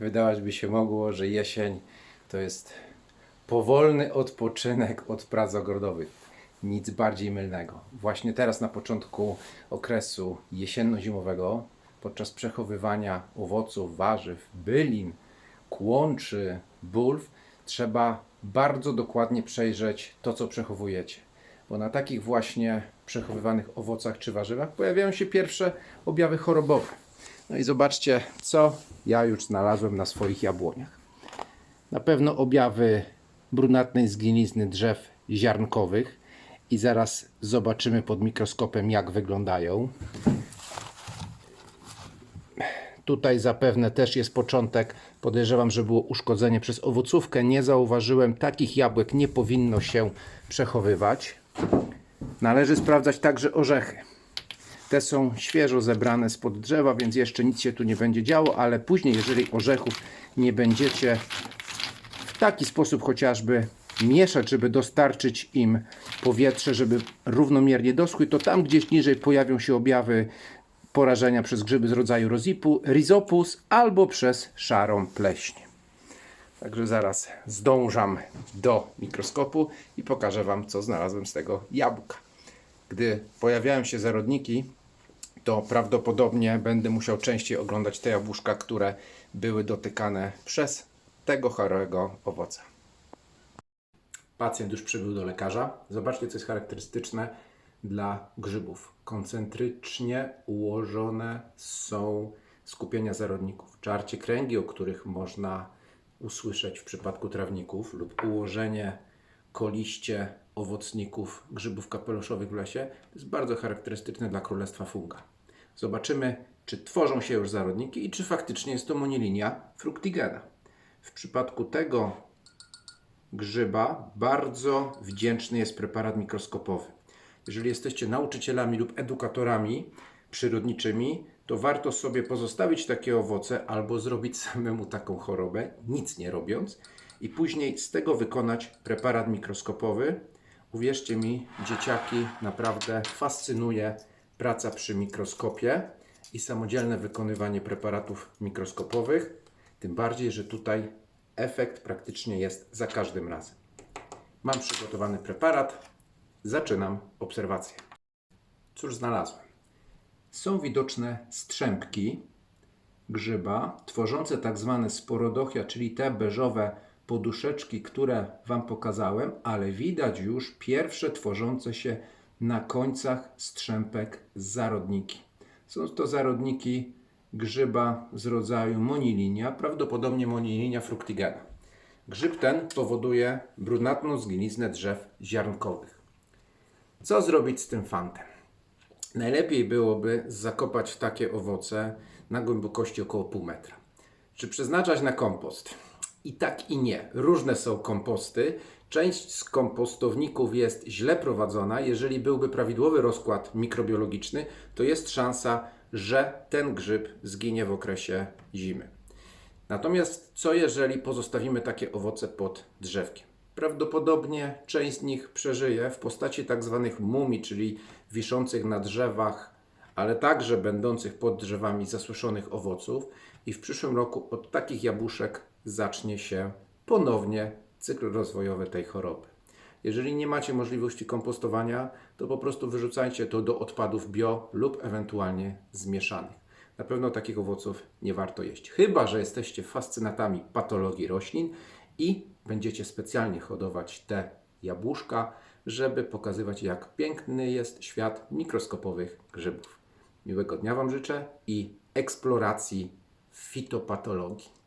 Wydawać by się mogło, że jesień to jest powolny odpoczynek od prac ogrodowych. Nic bardziej mylnego. Właśnie teraz, na początku okresu jesienno-zimowego, podczas przechowywania owoców, warzyw, bylin, kłączy, bulw, trzeba bardzo dokładnie przejrzeć to, co przechowujecie. Bo na takich właśnie przechowywanych owocach czy warzywach pojawiają się pierwsze objawy chorobowe. No i zobaczcie, co ja już znalazłem na swoich jabłoniach. Na pewno objawy brunatnej zgnilizny drzew ziarnkowych i zaraz zobaczymy pod mikroskopem, jak wyglądają. Tutaj zapewne też jest początek. Podejrzewam, że było uszkodzenie przez owocówkę. Nie zauważyłem, takich jabłek nie powinno się przechowywać. Należy sprawdzać także orzechy. Te są świeżo zebrane spod drzewa, więc jeszcze nic się tu nie będzie działo, ale później, jeżeli orzechów nie będziecie w taki sposób chociażby mieszać, żeby dostarczyć im powietrze, żeby równomiernie doschły, to tam gdzieś niżej pojawią się objawy porażenia przez grzyby z rodzaju rozipu, rhizopus albo przez szarą pleśń. Także zaraz zdążam do mikroskopu i pokażę Wam, co znalazłem z tego jabłka. Gdy pojawiają się zarodniki, to prawdopodobnie będę musiał częściej oglądać te jabłuszka, które były dotykane przez tego chorego owoca. Pacjent już przybył do lekarza. Zobaczcie, co jest charakterystyczne dla grzybów. Koncentrycznie ułożone są skupienia zarodników. Czarcie kręgi, o których można usłyszeć w przypadku trawników, lub ułożenie koliście owocników grzybów kapeluszowych w lesie, jest bardzo charakterystyczne dla królestwa funga. Zobaczymy, czy tworzą się już zarodniki i czy faktycznie jest to monilinia fructigena. W przypadku tego grzyba bardzo wdzięczny jest preparat mikroskopowy. Jeżeli jesteście nauczycielami lub edukatorami przyrodniczymi, to warto sobie pozostawić takie owoce albo zrobić samemu taką chorobę, nic nie robiąc, i później z tego wykonać preparat mikroskopowy. Uwierzcie mi, dzieciaki, naprawdę fascynuje praca przy mikroskopie i samodzielne wykonywanie preparatów mikroskopowych. Tym bardziej, że tutaj efekt praktycznie jest za każdym razem. Mam przygotowany preparat. Zaczynam obserwację. Cóż znalazłem? Są widoczne strzępki grzyba tworzące tak zwane sporodochia, czyli te beżowe poduszeczki, które Wam pokazałem, ale widać już pierwsze tworzące się na końcach strzępek zarodniki. Są to zarodniki grzyba z rodzaju monilinia, prawdopodobnie monilinia fructigena. Grzyb ten powoduje brunatną zgniliznę drzew ziarnkowych. Co zrobić z tym fantem? Najlepiej byłoby zakopać takie owoce na głębokości około pół metra. Czy przeznaczać na kompost? I tak i nie. Różne są komposty. Część z kompostowników jest źle prowadzona. Jeżeli byłby prawidłowy rozkład mikrobiologiczny, to jest szansa, że ten grzyb zginie w okresie zimy. Natomiast co jeżeli pozostawimy takie owoce pod drzewkiem? Prawdopodobnie część z nich przeżyje w postaci tak zwanych mumii, czyli wiszących na drzewach, ale także będących pod drzewami zasuszonych owoców i w przyszłym roku od takich jabłuszek zacznie się ponownie cykl rozwojowy tej choroby. Jeżeli nie macie możliwości kompostowania, to po prostu wyrzucajcie to do odpadów bio lub ewentualnie zmieszanych. Na pewno takich owoców nie warto jeść. Chyba, że jesteście fascynatami patologii roślin i będziecie specjalnie hodować te jabłuszka, żeby pokazywać, jak piękny jest świat mikroskopowych grzybów. Miłego dnia Wam życzę i eksploracji fitopatologii.